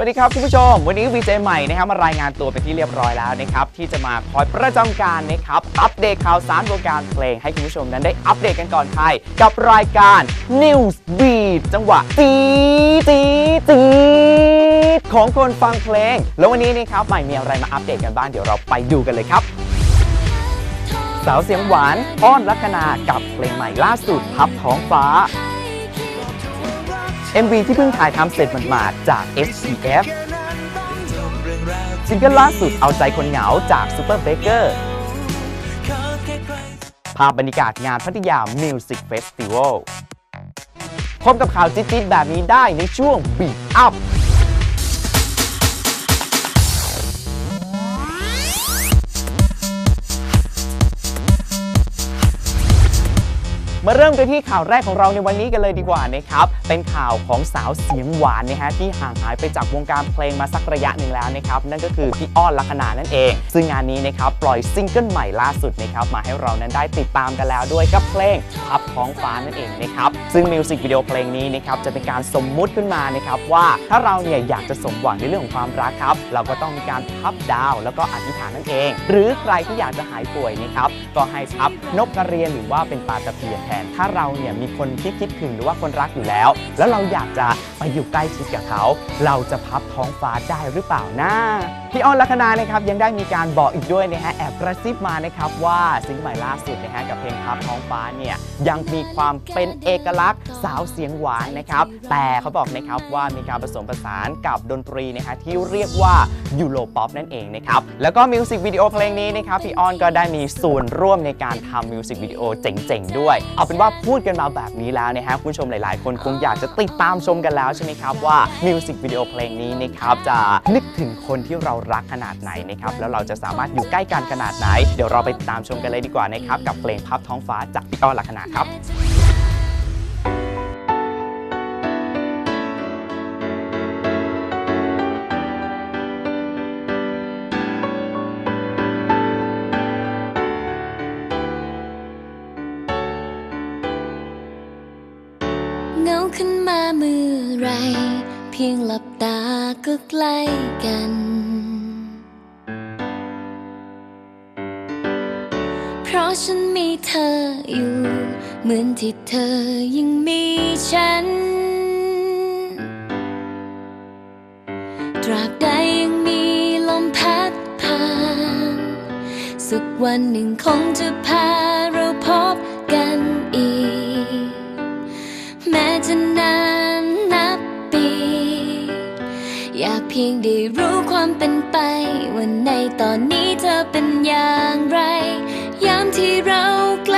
วัสดีครับคุณผู้ชม วันนี้วีเจใหม่นะครับมารายงานตัวเป็นที่เรียบร้อยแล้วนะครับที่จะมาคอยประจำการนะครับอัปเดตข่าวสารวงการเพลงให้คุณผู้ชมนั้นได้อัปเดตกันก่อนใครกับรายการ News Beat จังหวะตีตีตีของคนฟังเพลง แล้ววันนี้นะครับใหม่มีอะไรมาอัปเดตกันบ้างเดี๋ยวเราไปดูกันเลยครับสาวเสียงหวานอ้อนลัคนากับเพลงใหม่ล่าสุดพับท้องฟ้า MV ที่เพิ่งถ่ายทำเสร็จหมาดๆจาก SCF ซิงเกิลล่าสุดเอาใจคนเหงาจาก Super Baker ภาพบรรยากาศงานพัทยา Music Festival พบกับข่าวจิ๊ดๆแบบนี้ได้ในช่วง Beat Up มาเริ่มกันที่ข่าวแรกของเราในวันนี้กันเลยดีกว่านะครับ เป็นข่าวของสาวเสียงหวานนะฮะที่ห่างหายไปจากวงการเพลงมาสักระยะหนึ่งแล้วนะครับ นั่นก็คือพี่อ้อนลัคนานั่นเอง ซึ่งงานนี้นะครับปล่อยซิงเกิลใหม่ล่าสุดนะครับมาให้เรานั้นได้ติดตามกันแล้วด้วยกับเพลงพับท้องฟ้านั่นเองนะครับซึ่งมิวสิกวิดีโอเพลงนี้นะครับจะเป็นการสมมุติขึ้นมานะครับว่าถ้าเราเนี่ยอยากจะสมหวังในเรื่องของความรักครับ เราก็ต้องมีการพับดาว แล้วก็อธิษฐานนั่นเอง หรือใครที่อยากจะหายป่วยนะครับก็ให้พับนกกระเรียนหรือว่าเป็นปลาตะเพียนแทนถ้าเราเนี่ยมีคนที่คิดถึงหรือว่าคนรักอยู่แล้ว แล้วเราอยากจะไปอยู่ใกล้ชิดกับเขา เราจะพับท้องฟ้าได้หรือเปล่านะพี่อ้อนลัคนานะครับยังได้มีการบอกอีกด้วยนะฮะแอบกระซิบมานะครับว่าซิงเกิลใหม่ล่าสุดนะฮะกับเพลงพับท้องฟ้าเนี่ยยังมีความเป็นเอกลักษณ์สาวเสียงหวานนะครับแต่เขาบอกนะครับว่ามีการผสมผสานกับดนตรีนะฮะที่เรียกว่ายูโรป๊อปนั่นเองนะครับแล้วก็มิวสิกวิดีโอเพลงนี้นะครับพี่อ้อนก็ได้มีส่วนร่วมในการทำมิวสิกวิดีโอเจ๋งๆด้วย เอาเป็นว่าพูดกันมาแบบนี้แล้วนะฮะคุณผู้ชมหลาย ๆ คนคงอยากจะติดตามชมกันแล้วใช่ไหมครับว่ามิวสิกวิดีโอเพลงนี้นะครับจะนึกถึงคนที่เรารักขนาดไหนนะครับแล้วเราจะสามารถอยู่ใกล้กันขนาดไหน เดี๋ยวเราไปตามชมกันเลยดีกว่านะครับกับเพลงพับท้องฟ้าจากพี่อ้อนลัคนาครับเงาขึ้นมาเมื่อไร เพียงหลับตาก็ใกล้กัน ราะฉันมีเธออยู่ เหมือนที่เธอยังมีฉัน ตราบใดยังมีลมพัดผ่าน สักวันหนึ่งคงจะพาเราพบกันอีก แม้จะนานนับปี อยากเพียงได้รู้ความเป็นไปว่าในตอนนี้เธอเป็นอย่างไร ยามที่เราใกล้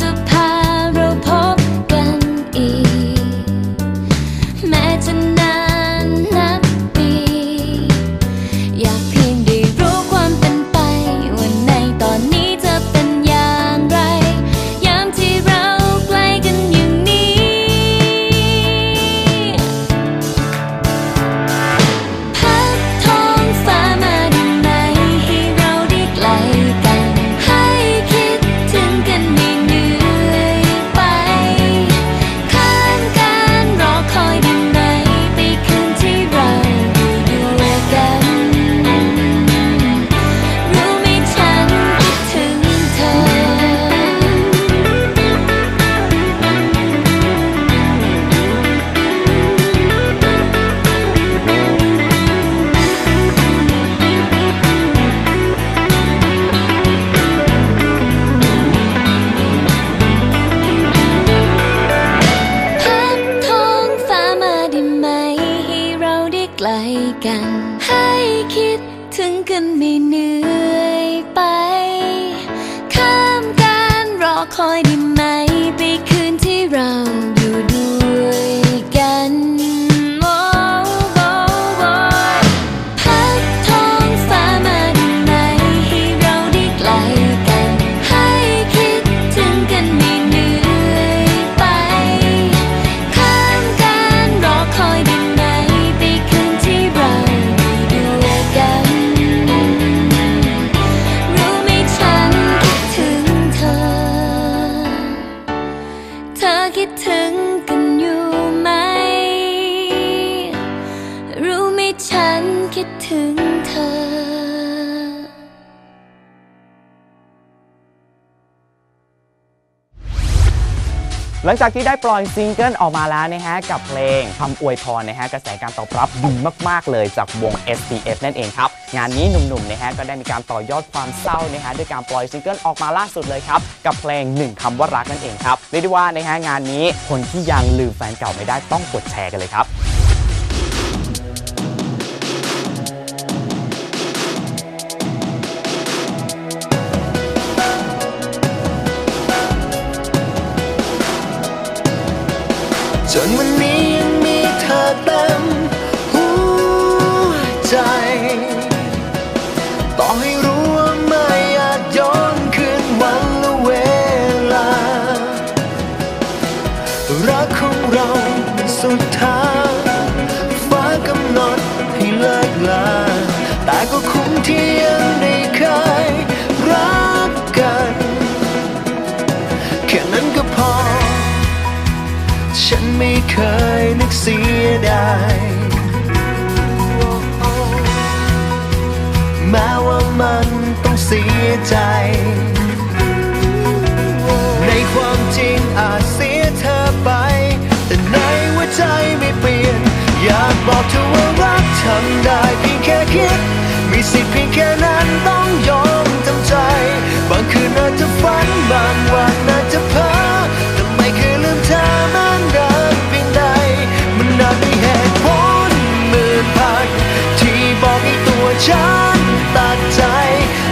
to คอยได้ไหม ฉันคิดถึงเธอหลังจากที่ได้ปล่อยซิงเกิลออกมาแล้วนะฮะกับเพลงคำอวยพรนะฮะกระแสการตอบรับดีมาก ๆ เลยจากวง S P F นั่นเองครับ งานนี้หนุ่มๆนะฮะก็ได้มีการต่อยอดความเศร้านะฮะด้วยการปล่อยซิงเกิลออกมาล่าสุดเลยครับกับเพลงหนึ่งคำว่ารักนั่นเองครับเรียกได้ว่านะฮะงานนี้คนที่ยังลืมแฟนเก่าไม่ได้ต้องกดแชร์กันเลยครับ จนวันนี้ยังมีเธอเต็มหัวใจ ยนึกเสียดายแม้ว่ามันต้องเสียใจ ในความจริงอาจเสียเธอไป แต่ในหัวใจไม่เปลี่ยน อยากบอกเธอว่ารักทำได้เพียงแค่คิด มีสิทธิ์เพียงแค่นั้นต้องยอมทำใจ บางคืนอาจจะฝันบาง ฉันตัดใจ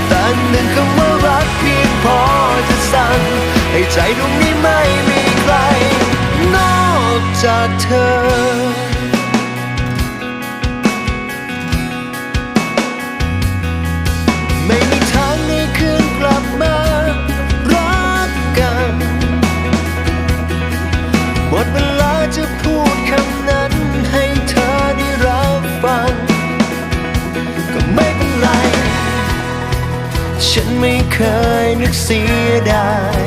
แต่หนึ่งคำว่ารักเพียงพอจะสั่งให้ใจดวงนี้ไม่มีใคร นอกจากเธอ เคยนึกเสียดาย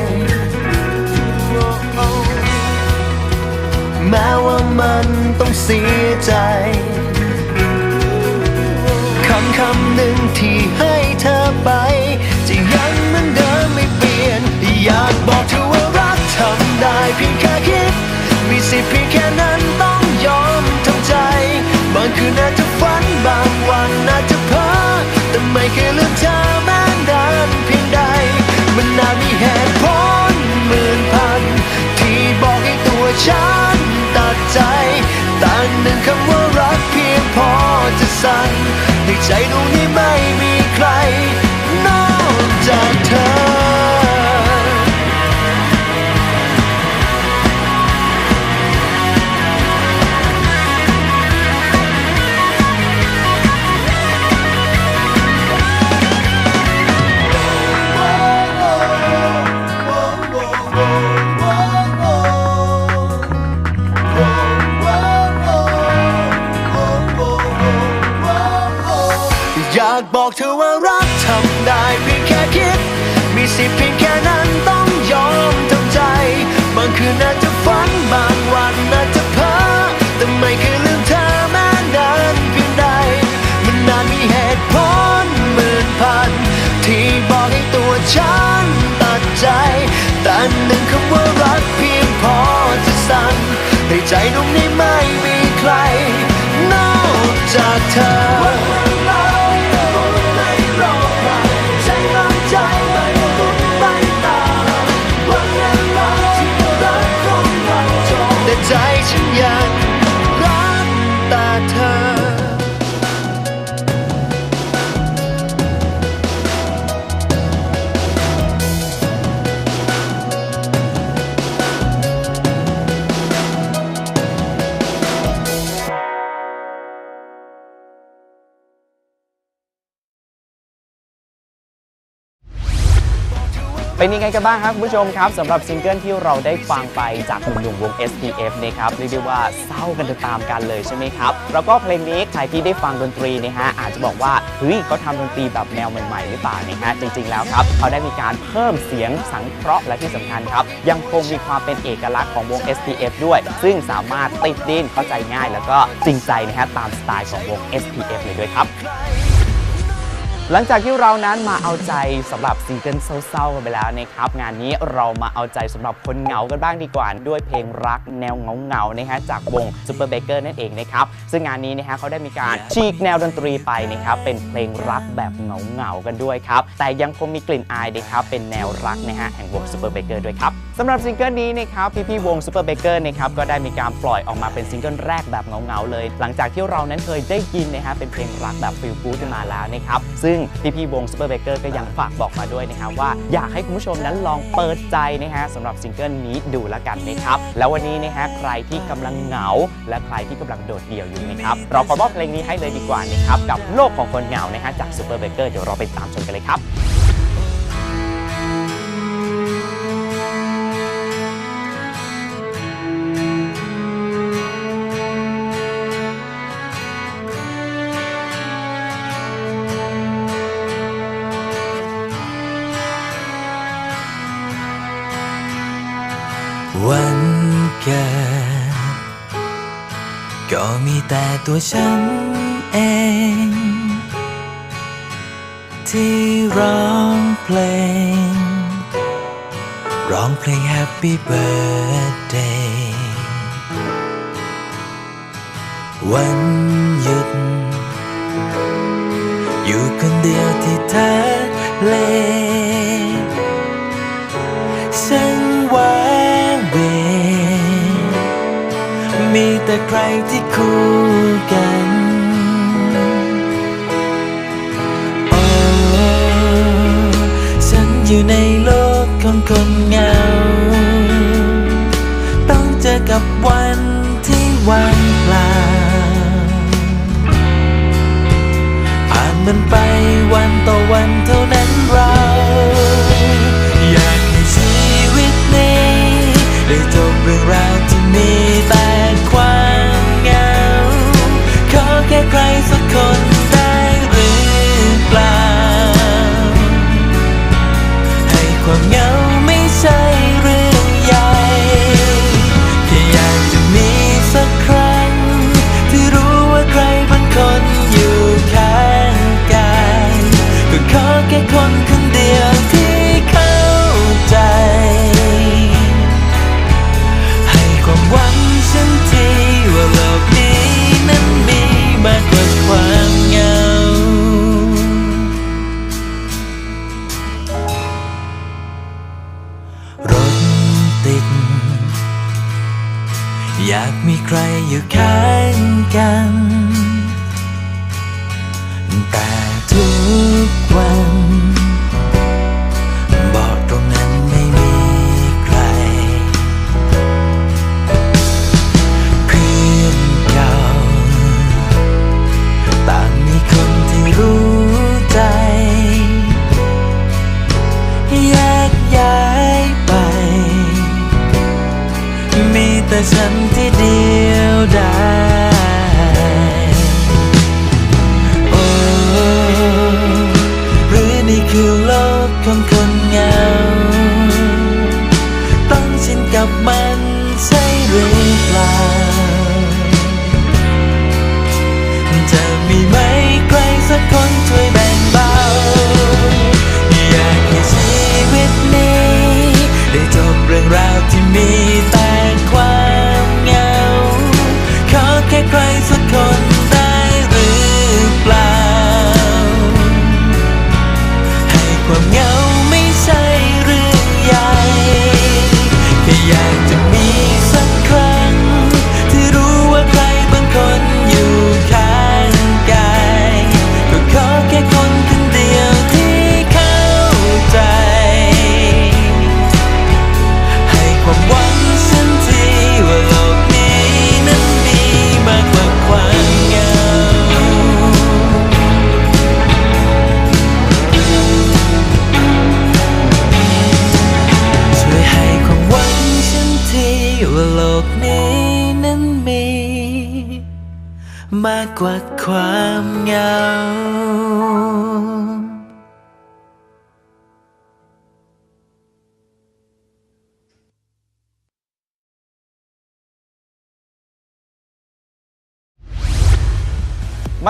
แม้ว่ามันต้องเสียใจคำคำหนึ่งที่ให้เธอไป จะยังเหมือนเดิมไม่เปลี่ยน อยากบอกเธอว่ารักทำได้เพียงแค่คิด มีสิทธิ์เพียงแค่นั้น ฉันตัดใจต่หนึ่งคำว่ารักเพียงพอจะสั่งให้ใจดวงนี้ ใจตรงนี้ไม่มีใคร เป็นยังไงกันบ้างครับคุณผู้ชมครับสำหรับซิงเกิลที่เราได้ฟังไปจากหนุ่มๆวง SPF นะครับเรียกได้ว่าเศร้ากันตามกันเลยใช่ไหมครับแล้วก็เพลงนี้ใครที่ได้ฟังดนตรีนะฮะอาจจะบอกว่าเฮ้ยเขาทำดนตรีแบบแนวใหม่ๆหรือเปล่านะฮะจริงๆแล้วครับเขาได้มีการเพิ่มเสียงสังเคราะห์และที่สำคัญครับ ยังคงมีความเป็นเอกลักษณ์ของวง SPF ด้วย ซึ่งสามารถติดดินเข้าใจง่าย แล้วก็จริงใจนะฮะตามสไตล์ของวง SPF เลยด้วยครับ หลังจากที่เรานั้นมาเอาใจสำหรับซิงเกิลเศร้าๆกันไปแล้วนะครับ งานนี้เรามาเอาใจสำหรับคนเหงากันบ้างดีกว่า ด้วยเพลงรักแนวเหงาๆนะฮะจากวง Super Baker นั่นเองนะครับ ซึ่งงานนี้นะฮะเขาได้มีการฉีกแนวดนตรีไปนะครับ เป็นเพลงรักแบบเหงาๆกันด้วยครับ แต่ยังคงมีกลิ่นอายนะครับเป็นแนวรักนะฮะแห่งวง Super Baker ด้วยครับสำหรับซิงเกิลนี้นะครับพี่ๆวง Super Baker นะครับก็ได้มีการปล่อยออกมาเป็นซิงเกิลแรกแบบเหงาๆเลย หลังจากที่เรานั้นเคยได้ยินนะฮะเป็นเพลงรักแบบฟิลกู๊ดมาแล้วนะครับซึ่งพี่ๆวงซูเปอร์เบเกอร์ก็ยังฝากบอกมาด้วยนะครับว่าอยากให้คุณผู้ชมนั้นลองเปิดใจนะฮะสำหรับซิงเกิลนี้ดูแล้วกันนะครับ แล้ววันนี้นะฮะใครที่กำลังเหงา และใครที่กำลังโดดเดี่ยวอยู่นะครับเราขอมอบเพลงนี้ให้เลยดีกว่านะครับกับโลกของคนเหงานะฮะจากซูเปอร์เบเกอร์เดี๋ยวเราไปตามชมกันเลยครับ ตัวฉันเอง ที่ร้องเพลง ร้องเพลง Happy Birthday วันหยุด อยู่คนเดียวที่ทะเล แต่ใครที่คู่กันโอ้ฉันอยู่ในโลกของคนเหงา ต้องเจอกับวันที่ว่างเปล่าผ่านมันไปวันต่อวันเท่านั้นเราอยากให้ชีวิตนี้ได้จบเรื่องราว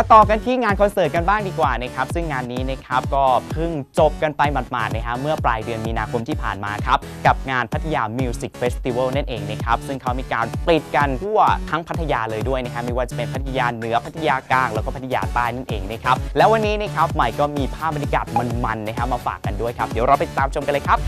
มาต่อกันที่งานคอนเสิร์ตกันบ้างดีกว่านะครับซึ่งงานนี้นะครับก็เพิ่งจบกันไปหมาดๆนะฮะเมื่อปลายเดือนมีนาคมที่ผ่านมาครับกับงานพัทยา Music Festival นั่นเองนะครับซึ่งเขามีการปิดกันทั่วทั้งพัทยาเลยด้วยนะฮะไม่ว่าจะเป็นพัทยาเหนือพัทยากลาง แล้วก็พัทยาใต้นั่นเองนะครับแล้ววันนี้นะครับใหม่ก็มีภาพบรรยากาศมันๆนะฮะมาฝากกันด้วยครับเดี๋ยวเราไปตามชมกันเลยครับ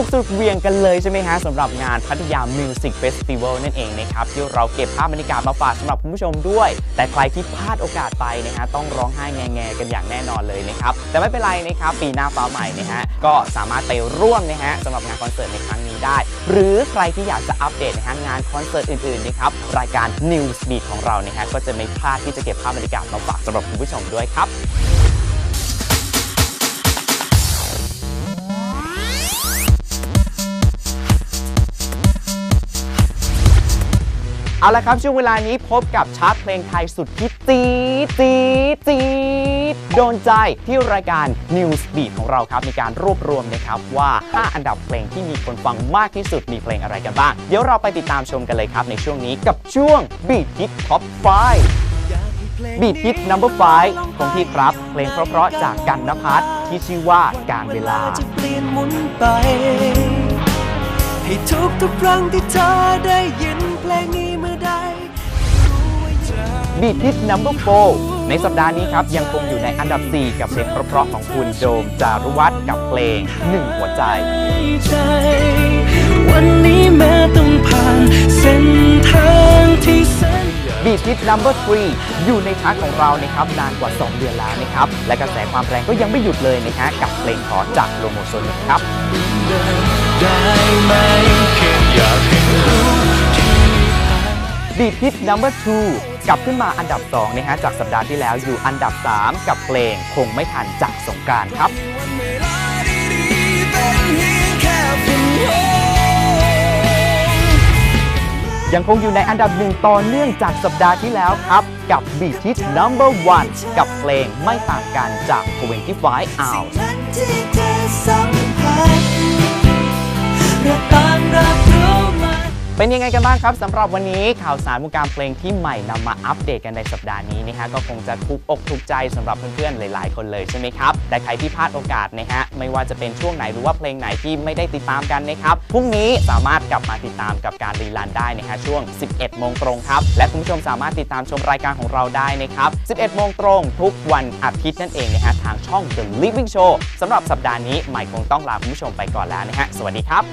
นุกสุดเวียงกันเลยใช่ไหมฮะสำหรับงานพัทยา Music Festival นั่นเองนะครับที่เราเก็บภาพบรรยากาศมาฝากสำหรับคุณผู้ชมด้วย แต่ใครที่พลาดโอกาสไปนะฮะต้องร้องไห้แง่ๆกันอย่างแน่นอนเลยนะครับแต่ไม่เป็นไรนะครับปีหน้าฟ้าใหม่นะฮะก็สามารถไปร่วมนะฮะสำหรับงานคอนเสิร์ตในครั้งนี้ได้ หรือใครที่อยากจะอัปเดตนะฮะงานคอนเสิร์ตอื่นๆนะครับรายการ News Beat ของเรานะฮะก็จะไม่พลาดที่จะเก็บภาพบรรยากาศมาฝากสำหรับคุณผู้ชมด้วยครับ เอาละครับ ช่วงเวลานี้พบกับชาร์ตเพลงไทยสุดที่จี๊ดจี๊ดจี๊ดโดนใจที่รายการ News Beat ของเราครับมีการรวบรวมนะครับว่า 5 อันดับเพลงที่มีคนฟังมากที่สุดมีเพลงอะไรกันบ้าง เดี๋ยวเราไปติดตามชมกันเลยครับในช่วงนี้กับช่วง Beat Hit Top 5 Beat Hit Number 5ของพี่ครับ เพลงเพราะๆจากกันนภัทรที่ชื่อว่าการเวลาจะเปลี่ยนหมุนไปให้ทุกทุกครั้งที่เธอได้ยินเพลงนี้ จะบีทฮิต number 4ในสัปดาห์นี้ครับ ยังคงอยู่ในอันดับ 4 กับเพลงเพราะๆของคุณโดมจารุวัฒน์กับเพลงหนึ่งหัวใจใจวันนี้แม้ต้องผ่านเส้นทางที่แสนบีทฮิต number 3อยู่ในชาร์ตของเรานะครับนานกว่า 2 เดือนแล้วนะครับ และกระแสความแรงก็ยังไม่หยุดเลยนะฮะกับเพลงขอจากโลโมโซนิกครับได้ไหมแค่อยากให้รู้ที่บีทฮิต number 2 กลับขึ้นมาอันดับ2นะฮะจากสัปดาห์ที่แล้วอยู่อันดับ 3 กับเพลงคงไม่ทันจากสงกรานต์ครับวันเวลาดีๆเป็นเพียงแค่ฝันโหยังคงอยู่ในอันดับหนึ่งต่อเนื่องจากสัปดาห์ที่แล้วครับ กับ Beat Hit Number 1กับเพลงไม่ต่างกันจาก25 Hours นั้นที่เธอสัมผัสเราต่างรับรู้มัน เป็นยังไงกันบ้างครับสำหรับวันนี้ข่าวสารวงการเพลงที่ใหม่นำมาอัปเดตกันในสัปดาห์นี้นะฮะก็คงจะถูกอกถูกใจสำหรับเพื่อนๆหลาย ๆ คนเลยใช่ไหมครับแต่ใครที่พลาดโอกาสนะฮะไม่ว่าจะเป็นช่วงไหนหรือว่าเพลงไหนที่ไม่ได้ติดตามกันนะครับพรุ่งนี้สามารถกลับมาติดตามกับการรีลันได้นะฮะช่วง 11 โมงตรงครับและคุณผู้ชมสามารถติดตามชมรายการของเราได้นะครับ 11 โมงตรงทุกวันอาทิตย์นั่นเองนะฮะทางช่อง The Living Show สำหรับสัปดาห์นี้ใหม่คงต้องลาคุณผู้ชมไปก่อนแล้วนะฮะสวัสดีครับ